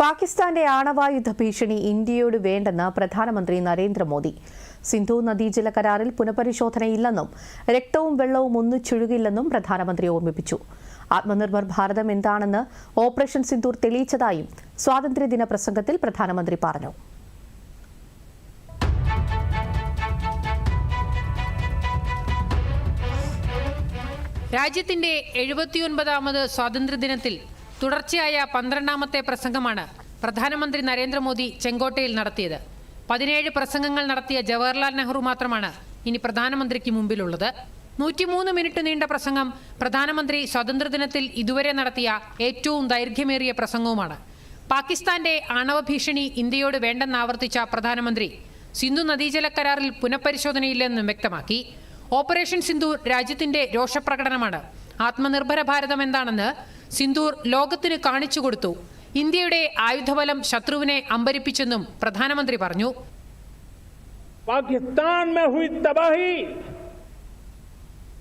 പാകിസ്ഥാന്റെ ആണവായുധ ഭീഷണി ഇന്ത്യയോട് വേണ്ടെന്ന് പ്രധാനമന്ത്രി നരേന്ദ്രമോദി. സിന്ധു നദീജല കരാറിൽ പുനഃപരിശോധനയില്ലെന്നും രക്തവും വെള്ളവും ഒന്നിച്ചൊഴുകില്ലെന്നും പ്രധാനമന്ത്രി ഓർമ്മിപ്പിച്ചു. ആത്മനിർഭർ ഭാരതം എന്താണെന്ന് ഓപ്പറേഷൻ സിന്ധൂർ തെളിയിച്ചതായും സ്വാതന്ത്ര്യദിന പ്രസംഗത്തിൽ പ്രധാനമന്ത്രി പറഞ്ഞു. രാജ്യത്തിന്റെ എഴുപത്തിയൊൻപതാമത് സ്വാതന്ത്ര്യദിനത്തിൽ തുടർച്ചയായ പന്ത്രണ്ടാമത്തെ പ്രസംഗമാണ് പ്രധാനമന്ത്രി നരേന്ദ്രമോദി ചെങ്കോട്ടയിൽ നടത്തിയത്. പതിനേഴ് പ്രസംഗങ്ങൾ നടത്തിയ ജവഹർലാൽ നെഹ്റു മാത്രമാണ് ഇനി പ്രധാനമന്ത്രിക്ക് മുമ്പിലുള്ളത്. നൂറ്റിമൂന്ന് മിനിറ്റ് നീണ്ട പ്രസംഗം പ്രധാനമന്ത്രി സ്വാതന്ത്ര്യദിനത്തിൽ ഇതുവരെ നടത്തിയ ഏറ്റവും ദൈർഘ്യമേറിയ പ്രസംഗവുമാണ്. പാകിസ്ഥാന്റെ ആണവ ഭീഷണി ഇന്ത്യയോട് വേണ്ടെന്നാവർത്തിച്ച പ്രധാനമന്ത്രി സിന്ധു നദീജല കരാറിൽ പുനഃപരിശോധനയില്ലെന്നും വ്യക്തമാക്കി. ഓപ്പറേഷൻ സിന്ധു രാജ്യത്തിന്റെ രോഷപ്രകടനമാണ്. ആത്മനിർഭര ഭാരതം എന്താണെന്ന് സിന്ദൂർ ലോകത്തിന് കാണിച്ചു കൊടുത്തു ഇന്ത്യയുടെ ആയുധബലം ശത്രുവിനെ അമ്പരിപ്പിച്ചെന്നും പ്രധാനമന്ത്രി പറഞ്ഞു पाकिस्तान में हुई तबाही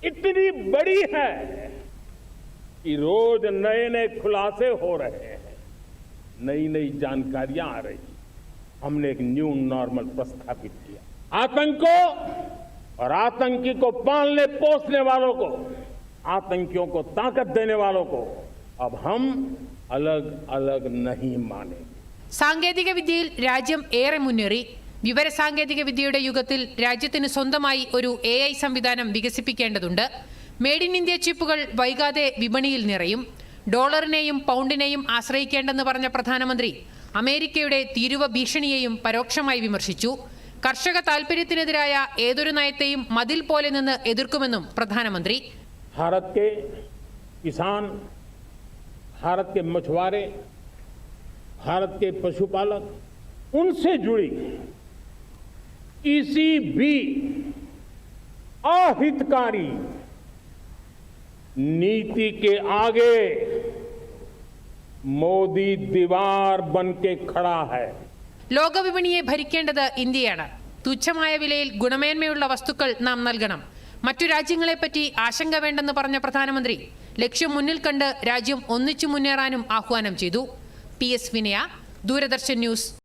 इतनी बड़ी है कि रोज नए नए खुलासे हो रहे हैं नई नई जानकारियां आ रही हमने एक न्यू नॉर्मल प्रस्थापित किया आतंक को और आतंकी को पालने पोसने वालों को आतंकियों को ताकत देने वालों को अब हम अलग अलग नहीं मानेंगे സാങ്കേതിക വിദ്യയിൽ രാജ്യം ഏറെ മുന്നേറി വിവര സാങ്കേതിക വിദ്യയുടെ യുഗത്തിൽ രാജ്യത്തിന് സ്വന്തമായി ഒരു എ ഐ സംവിധാനം വികസിപ്പിക്കേണ്ടതുണ്ട് മെയ്ഡ് ഇൻ ഇന്ത്യ ചിപ്പുകൾ വൈകാതെ വിപണിയിൽ നിറയും ഡോളറിനെയും പൗണ്ടിനെയും ആശ്രയിക്കേണ്ടെന്ന് പറഞ്ഞ പ്രധാനമന്ത്രി അമേരിക്കയുടെ തീരുവ ഭീഷണിയെയും പരോക്ഷമായി വിമർശിച്ചു കർഷക താൽപര്യത്തിനെതിരായ ഏതൊരു നയത്തെയും മതിൽ പോലെ നിന്ന് എതിർക്കുമെന്നും പ്രധാനമന്ത്രി भारत के किसान भारत के मछुआरे भारत के पशुपालक उनसे जुड़ी किसी भी अहितकारी नीति के आगे मोदी दीवार बन के खड़ा है ലോകവിപണിയെ ഭരിക്കേണ്ടത് ഇന്ത്യയാണ് തുച്ഛമായ വിലയിൽ ഗുണമേന്മയുള്ള വസ്തുക്കൾ നാം നൽകണം മറ്റു രാജ്യങ്ങളെപ്പറ്റി ആശങ്ക വേണ്ടെന്ന് പറഞ്ഞ പ്രധാനമന്ത്രി ലക്ഷ്യം മുന്നിൽ കണ്ട് രാജ്യം ഒന്നിച്ചു മുന്നേറാനും ആഹ്വാനം ചെയ്തു. പി എസ് വിനയ ദൂരദർശൻ ന്യൂസ്.